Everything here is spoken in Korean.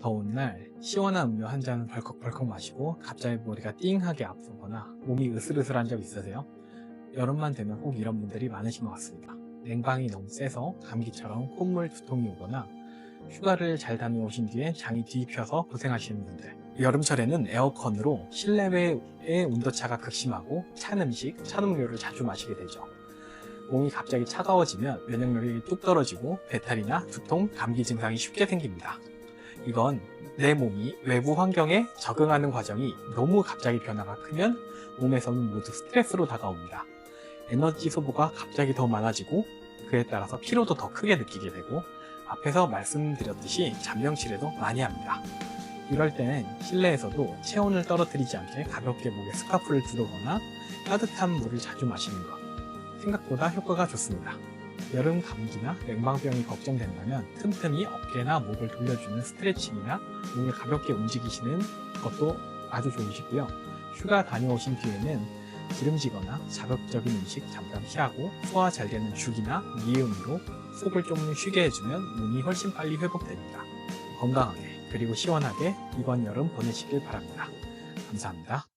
더운 날 시원한 음료 한 잔 벌컥벌컥 마시고 갑자기 머리가 띵하게 아프거나 몸이 으슬으슬한 적 있으세요? 여름만 되면 꼭 이런 분들이 많으신 것 같습니다. 냉방이 너무 세서 감기처럼 콧물 두통이 오거나 휴가를 잘 다녀오신 뒤에 장이 뒤집혀서 고생하시는 분들 여름철에는 에어컨으로 실내외의 온도차가 극심하고 찬 음식, 찬 음료를 자주 마시게 되죠. 몸이 갑자기 차가워지면 면역력이 뚝 떨어지고 배탈이나 두통, 감기 증상이 쉽게 생깁니다. 이건 내 몸이 외부 환경에 적응하는 과정이 너무 갑자기 변화가 크면 몸에서는 모두 스트레스로 다가옵니다. 에너지 소모가 갑자기 더 많아지고 그에 따라서 피로도 더 크게 느끼게 되고 앞에서 말씀드렸듯이 잔병치레도 많이 합니다. 이럴 때는 실내에서도 체온을 떨어뜨리지 않게 가볍게 목에 스카프를 두르거나 따뜻한 물을 자주 마시는 것 생각보다 효과가 좋습니다. 여름 감기나 냉방병이 걱정된다면 틈틈이 어깨나 목을 돌려주는 스트레칭이나 몸을 가볍게 움직이시는 것도 아주 좋으시고요. 휴가 다녀오신 뒤에는 기름지거나 자극적인 음식 잠깐 피하고 소화 잘 되는 죽이나 미음으로 속을 좀 쉬게 해주면 몸이 훨씬 빨리 회복됩니다. 건강하게 그리고 시원하게 이번 여름 보내시길 바랍니다. 감사합니다.